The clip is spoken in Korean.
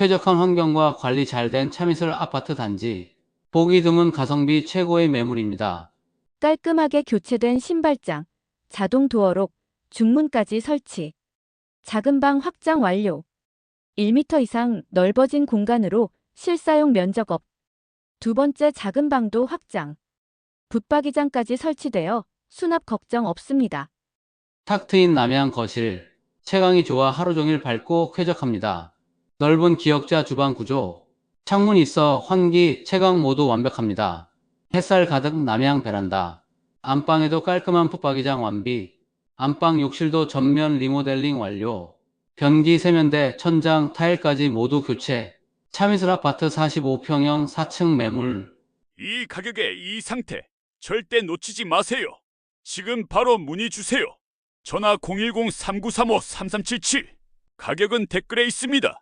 쾌적한 환경과 관리 잘된 차미슬 아파트 단지. 보기 드문 가성비 최고의 매물입니다. 깔끔하게 교체된 신발장, 자동 도어록, 중문까지 설치. 작은 방 확장 완료. 1m 이상 넓어진 공간으로 실사용 면적 업. 두 번째 작은 방도 확장. 붙박이장까지 설치되어 수납 걱정 없습니다. 탁 트인 남양 거실. 채광이 좋아 하루 종일 밝고 쾌적합니다. 넓은 기역자 주방 구조. 창문 있어 환기, 채광 모두 완벽합니다. 햇살 가득 남양 베란다. 안방에도 깔끔한 붙박이장 완비. 안방 욕실도 전면 리모델링 완료. 변기 세면대, 천장, 타일까지 모두 교체. 차미슬 아파트 45평형 4층 매물. 이 가격에 이 상태 절대 놓치지 마세요. 지금 바로 문의 주세요. 전화 010-3935-3377. 가격은 댓글에 있습니다.